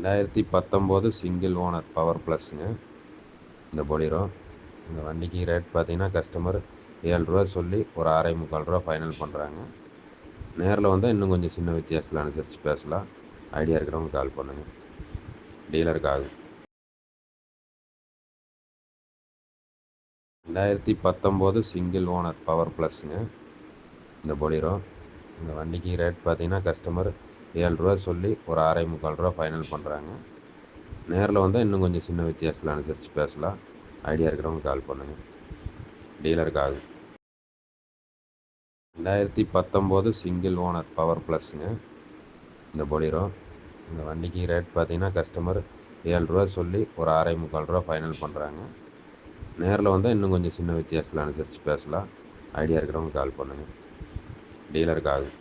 ரெண்டாயிரத்தி பத்தொம்போது single owner power ப்ளஸ்ஸுங்க இந்த பொலிரோ இந்த வண்டிக்கு ரேட் பார்த்தீங்கன்னா கஸ்டமர் ஏழு ரூபா சொல்லி ஒரு ஆறே முக்கால் ரூபா ஃபைனல் பண்ணுறாங்க நேரில் வந்தால் இன்னும் கொஞ்சம் சின்ன வித்தியாசத்தில் அனுசரித்து பேசலாம். ஐடியா இருக்கிறவங்க கால் பண்ணுங்கள் டீலருக்கு ஆகும் ரெண்டாயிரத்தி பத்தொம்போது சிங்கிள் ஓனர் பவர் ப்ளஸ்ஸுங்க இந்த பொலிரோ இந்த வண்டிக்கு ரேட் பார்த்தீங்கன்னா கஸ்டமர் ஏழ்ரூவா சொல்லி ஒரு அரை முக்கால் ரூபா ஃபைனல் பண்ணுறாங்க நேரில் வந்தால் இன்னும் கொஞ்சம் சின்ன வித்தியாசத்தில் அனுசரித்து பேசலாம். ஐடியா இருக்கிறவங்க கால் பண்ணுங்கள் டீலருக்கு ஆகும் ரெண்டாயிரத்தி பத்தொம்போது சிங்கிள் ஓனர் பவர் ப்ளஸ்ஸுங்க இந்த பொலிரோ இந்த வண்டிக்கு ரேட் பார்த்தீங்கன்னா கஸ்டமர் ஏழு ரூபா சொல்லி ஒரு அரை முக்கால் ரூபா ஃபைனல் பண்ணுறாங்க நேரில் வந்தால் இன்னும் கொஞ்சம் சின்ன வித்தியாசத்தில் அனுசரித்து பேசலாம். ஐடியா இருக்கிறவங்க கால் பண்ணுங்கள் டீலருக்கு ஆகும்